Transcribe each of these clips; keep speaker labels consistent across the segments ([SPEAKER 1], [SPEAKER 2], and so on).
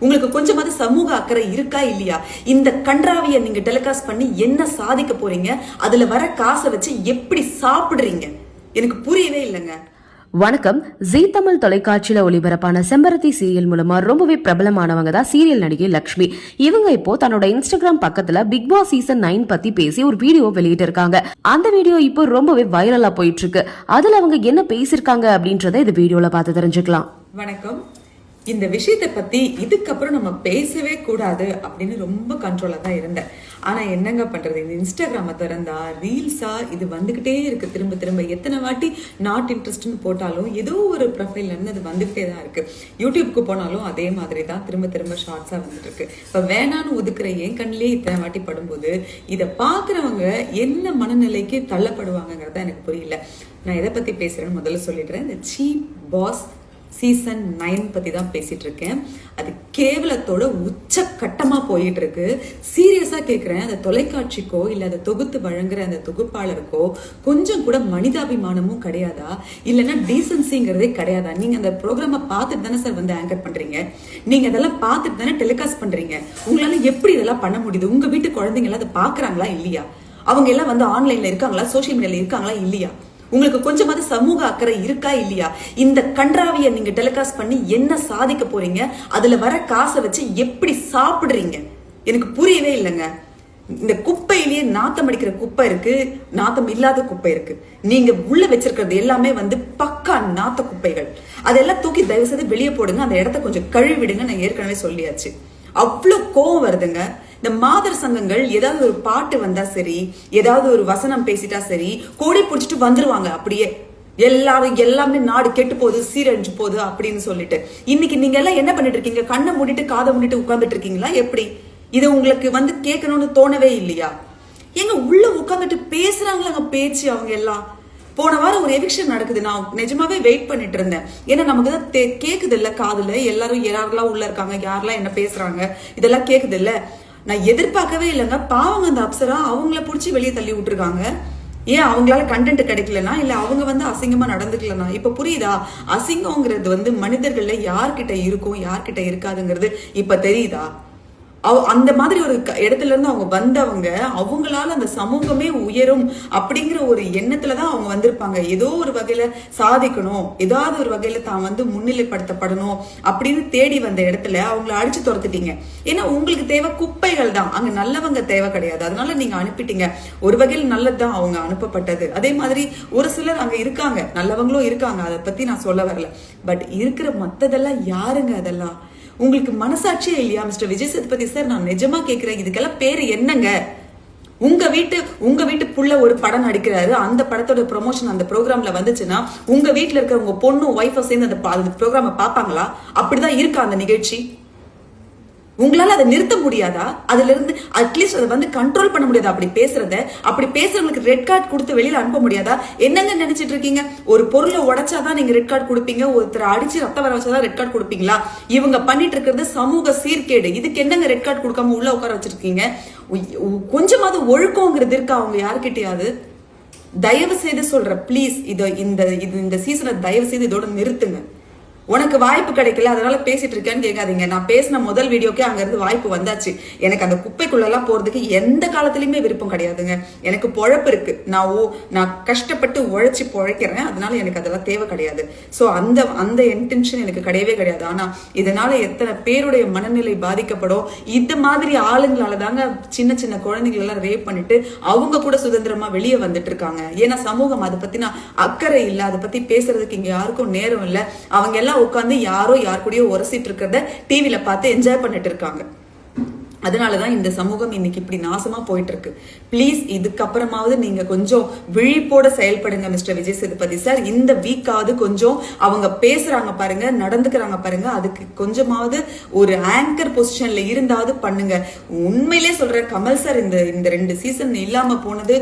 [SPEAKER 1] உங்களுக்கு கொஞ்சமாவது சமூக அக்கறை இருக்கா இல்லையா? இந்த கன்றாவிய நீங்க டெலிகாஸ்ட் பண்ணி என்ன சாதிக்க போறீங்க? அதுல வர காசை வச்சு எப்படி சாப்பிடுறீங்க? எனக்கு புரியவே இல்லைங்க.
[SPEAKER 2] வணக்கம். ஜீ தமிழ் தொலைக்காட்சியில ஒளிபரப்பான செம்பருத்தி சீரியல் மூலமா ரொம்பவே பிரபலமானவங்க தான் சீரியல் நடிகை லக்ஷ்மி. இவங்க இப்போ தன்னோட இன்ஸ்டாகிராம் பக்கத்துல பிக் பாஸ் சீசன் நைன் பத்தி பேசி ஒரு வீடியோ வெளியிட்டு இருக்காங்க அந்த வீடியோ இப்போ ரொம்பவே வைரலா போயிட்டு இருக்கு. அதுல அவங்க என்ன பேசியிருக்காங்க அப்படின்றத இந்த வீடியோல பார்த்து தெரிஞ்சுக்கலாம்.
[SPEAKER 1] வணக்கம். இந்த விஷயத்தை பத்தி இதுக்கப்புறம் நம்ம பேசவே கூடாது அப்படின்னு ரொம்ப கண்ட்ரோலா தான் இருந்தேன். ஆனா என்னங்க பண்றது? இந்த இன்ஸ்டாகிராம திறந்தா ரீல்ஸா இது வந்துகிட்டே இருக்கு. திரும்ப திரும்ப எத்தனை வாட்டி நாட் இன்ட்ரெஸ்ட்னு போட்டாலும் ஏதோ ஒரு ப்ரொஃபைல்ல இருந்து அது வந்துகிட்டே தான் இருக்கு. யூடியூப்க்கு போனாலும் அதே மாதிரி தான் திரும்ப திரும்ப ஷார்ட்ஸா வந்துட்டு இருக்கு. இப்ப வேணான்னு ஒதுக்குற என் கண்ணிலே இத்தனை வாட்டி படும்போது இதை பாக்குறவங்க என்ன மனநிலைக்கு தள்ளப்படுவாங்கங்கிறத எனக்கு புரியல. நான் எதை பத்தி பேசுறேன்னு முதல்ல சொல்லிடுறேன். இந்த சீப் பாஸ் சீசன் நைன் பத்தி தான் பேசிட்டு இருக்கேன் அது கேவலத்தோட உச்சக்கட்டமா போயிட்டு இருக்கு சீரியஸா கேக்குறேன். அந்த தொலைக்காட்சிக்கோ இல்ல அதை தொகுத்து வழங்குற அந்த தொகுப்பாளருக்கோ கொஞ்சம் கூட மனிதாபிமானமும் கிடையாதா? இல்லைன்னா டீசன்சிங்கிறதே கிடையாதா? நீங்க அந்த ப்ரோக்ராம பார்த்துட்டு தானே சார் வந்து ஆங்கர் பண்றீங்க? நீங்க அதெல்லாம் பார்த்துட்டு தானே டெலிகாஸ்ட் பண்றீங்க? உங்களால எப்படி இதெல்லாம் பண்ண முடியுது? உங்க வீட்டு குழந்தைங்க எல்லாம் அதை பாக்குறாங்களா இல்லையா? அவங்க எல்லாம் வந்து ஆன்லைன்ல இருக்காங்களா? சோஷியல் மீடியால இருக்காங்களா இல்லையா? உங்களுக்கு கொஞ்சமாவது சமூக அக்கறை இருக்கா இல்லையா? இந்த கன்றாவிய நீங்க டெலிகாஸ்ட் பண்ணி என்ன சாதிக்க போறீங்க? அதுல வர காசை வச்சு எப்படி சாப்பிடுறீங்க? எனக்கு புரியவே இல்லைங்க. இந்த குப்பையிலேயே நாத்தம் அடிக்கிற குப்பை இருக்கு நாத்தம் இல்லாத குப்பை இருக்கு. நீங்க உள்ள வச்சிருக்கிறது எல்லாமே வந்து பக்கா நாத்த குப்பைகள். அதெல்லாம் தூக்கி தயவு செய்து வெளியே போடுங்க அந்த இடத்த கொஞ்சம் கழுவிடுங்க நான் ஏற்கனவே சொல்லியாச்சு. அவ்வளோ கோவம் வருதுங்க. இந்த மாதர் சங்கங்கள் ஏதாவது ஒரு பாட்டு வந்தா சரி ஏதாவது ஒரு வசனம் பேசிட்டா சரி கோடி பிடிச்சிட்டு வந்துருவாங்க அப்படியே. எல்லாரும் எல்லாமே நாடு கெட்டு போகுது சீரழிஞ்சு போகுது அப்படின்னு சொல்லிட்டு. இன்னைக்கு நீங்க எல்லாம் என்ன பண்ணிட்டு இருக்கீங்க? கண்ணை மூடிட்டு காதை மூடிட்டு உட்காந்துட்டு இருக்கீங்களா? எப்படி? இதை உங்களுக்கு வந்து கேட்கணும்னு தோணவே இல்லையா? எங்க உள்ள உட்காந்துட்டு பேசுறாங்களாங்க பேச்சு அவங்க எல்லாம். போன வாரம் ஒரு எவிக்ஷன் நடக்குது. நான் நிஜமாவே வெயிட் பண்ணிட்டு இருந்தேன். ஏன்னா நமக்கு தான் கேக்குது இல்ல காதுல. எல்லாரும் யாரெல்லாம் உள்ள இருக்காங்க யாரெல்லாம் என்ன பேசுறாங்க இதெல்லாம் கேக்குது இல்ல. நான் எதிர்பார்க்கவே இல்லைங்க. பாவங்க அந்த அப்சரா அவங்கள புடிச்சு வெளியே தள்ளி விட்டுருக்காங்க. ஏன் அவங்களால கண்டென்ட் கிடைக்கலனா? இல்ல அவங்க வந்து அசிங்கமா நடந்துக்கலனா? இப்ப புரியுதா? அசிங்கம்ங்கிறது வந்து மனிதர்கள்ல யார்கிட்ட இருக்கும் யார்கிட்ட இருக்காதுங்கிறது இப்ப தெரியுதா? அந்த மாதிரி ஒரு க- இடத்துல இருந்து அவங்க வந்தவங்க அவங்களால அந்த சமூகமே உயரும் அப்படிங்கிற ஒரு எண்ணத்துல தான் அவங்க வந்திருப்பாங்க. ஏதோ ஒரு வகையில சாதிக்கணும் ஏதாவது ஒரு வகையில தான் வந்து முன்னிலைப்படுத்தப்படணும் அப்படின்னு தேடி வந்த இடத்துல அவங்கள அடிச்சு துரத்துட்டீங்க. ஏன்னா உங்களுக்கு தேவை குப்பைகள் தான். அங்க நல்லவங்க தேவை கிடையாது. அதனால நீங்க அனுப்பிட்டீங்க. ஒரு வகையில் நல்லதுதான் அவங்க அனுப்பப்பட்டது. அதே மாதிரி ஒரு சிலர் அங்க இருக்காங்க. நல்லவங்களும் இருக்காங்க. அதை பத்தி நான் சொல்ல வரல. பட் இருக்கிற மத்ததெல்லாம் யாருங்க அதெல்லாம்? உங்களுக்கு மனசாட்சியே இல்லையா மிஸ்டர் விஜய் சேதுபதி சார்? நான் நிஜமா கேட்கிறேன் இதுக்கெல்லாம் பேர் என்னங்க? உங்க வீட்டு உங்க வீட்டு புள்ள ஒரு படம் நடிக்கிறாரு. அந்த படத்தோட ப்ரொமோஷன் அந்த ப்ரோக்ராம்ல வந்துச்சுன்னா உங்க வீட்டுல இருக்கிற உங்க பொண்ணும் ஒய்ஃபை சேர்ந்து அந்த பா- அந்த ப்ரோக்ராம பாப்பாங்களா அப்படிதான் இருக்கா அந்த நிகழ்ச்சி? உங்களால அதை நிறுத்த முடியாதா? அதுல இருந்து அட்லீஸ்ட் அதை வந்து கண்ட்ரோல் பண்ண முடியாதா? அப்படி பேசுறத அப்படி பேசுறவங்களுக்கு ரெட் கார்டு கொடுத்து வெளியில அனுப்ப முடியாதா? என்னங்க நினைச்சிட்டு இருக்கீங்க? ஒரு பொருளை உடைச்சாதான் நீங்க ரெட் கார்டு கொடுப்பீங்க ஒருத்தர் அடிச்சு ரத்த வர வச்சாதான் ரெட் கார்டு கொடுப்பீங்களா? இவங்க பண்ணிட்டு இருக்கிறது சமூக சீர்கேடு. இதுக்கு என்னங்க ரெட் கார்டு கொடுக்காம உள்ள உட்கார வச்சிருக்கீங்க? கொஞ்சமாவது ஒழுக்கங்கிறது இருக்கா அவங்க யாருக்கிட்டையாவது தயவு செய்து சொல்ற ப்ளீஸ் இதை இந்த இது இந்த சீசனை தயவு செய்து இதோட நிறுத்துங்க. உனக்கு வாய்ப்பு கிடைக்கல அதனால பேசிட்டு இருக்கேன்னு கேட்காதீங்க. நான் பேசின முதல் வீடியோக்கே அங்கேருந்து வாய்ப்பு வந்தாச்சு. எனக்கு அந்த குப்பைக்குள்ளெல்லாம் போகிறதுக்கு போறதுக்கு எந்த காலத்துலையுமே விருப்பம் கிடையாதுங்க. எனக்கு பொழப்பு இருக்கு. நான் ஓ நான் கஷ்டப்பட்டு உழைச்சி பொழைக்கிறேன். அதனால எனக்கு அதெல்லாம் தேவை கிடையாது. ஸோ அந்த அந்த இன்டென்ஷன் எனக்கு கிடையவே கிடையாது. ஆனால் இதனால எத்தனை பேருடைய மனநிலை பாதிக்கப்படும். இந்த மாதிரி ஆளுங்களால தாங்க சின்ன சின்ன குழந்தைங்களெல்லாம் எல்லாம் ரேப் பண்ணிட்டு அவங்க கூட சுதந்திரமா வெளியே வந்துட்டு இருக்காங்க ஏன்னா சமூகம் அதை பத்தின அக்கறை இல்லை. அதை பத்தி பேசுறதுக்கு இங்க யாருக்கும் நேரம் இல்லை. அவங்க எல்லாம் உட்காந்து யாரோ யார் கூடயோ உரசிட்டு இருக்கிறத டிவியில பார்த்து என்ஜாய் பண்ணிட்டு இருக்காங்க. அதனாலதான் இந்த சமூகம் இன்னைக்கு இப்படி நாசமா போயிட்டு இருக்கு ப்ளீஸ் இதுக்கப்புறமாவது நீங்க கொஞ்சம் விழிப்போட செயல்படுங்க மிஸ்டர் விஜய் சேதுபதி சார் இந்த வீக்காவது கொஞ்சம் அவங்க பேசுறாங்க பாருங்க நடந்துக்கிறாங்க பாருங்க. அதுக்கு கொஞ்சமாவது ஒரு ஆங்கர் பொசிஷன்ல இருந்தாவது பண்ணுங்க. உண்மையிலே சொல்றேன் கமல் சார் இந்த இந்த ரெண்டு சீசன் இல்லாம போனது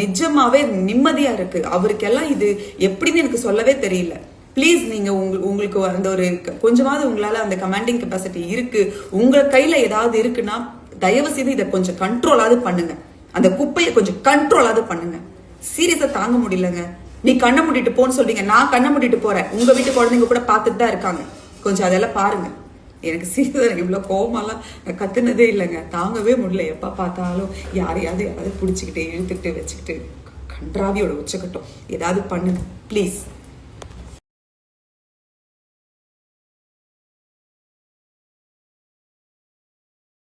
[SPEAKER 1] நிஜமாவே நிம்மதியா இருக்கு. அவருக்கெல்லாம் இது எப்படின்னு எனக்கு சொல்லவே தெரியல. ப்ளீஸ் நீங்க உங்க- உங்களுக்கு அந்த ஒரு க- கொஞ்சமாவது உங்களால அந்த கமாண்டிங் கெப்பாசிட்டி இருக்கு. உங்க கையில ஏதாவது இருக்குன்னா தயவு செய்து இதை கொஞ்சம் கண்ட்ரோலாவது பண்ணுங்க. அந்த குப்பையை கொஞ்சம் கண்ட்ரோலாவது பண்ணுங்க. சீரியஸா தாங்க முடியலங்க. நீ கண்ணை மூடிட்டு போன்னு சொல்றீங்க. நான் கண்ணை மூடிட்டு போறேன். உங்க வீட்டு குழந்தைங்க கூட பார்த்துட்டு தான் இருக்காங்க. கொஞ்சம் அதெல்லாம் பாருங்க. எனக்கு சீதன் இவ்வளோ கோபமெல்லாம் கத்துனதே இல்லைங்க. தாங்கவே முடியல. எப்போ பார்த்தாலும் யாரையாவது யாராவது பிடிச்சிக்கிட்டு இழுத்துக்கிட்டு வச்சுக்கிட்டு கன்றாவியோட உச்சக்கட்டும். ஏதாவது பண்ணுங்க. ப்ளீஸ்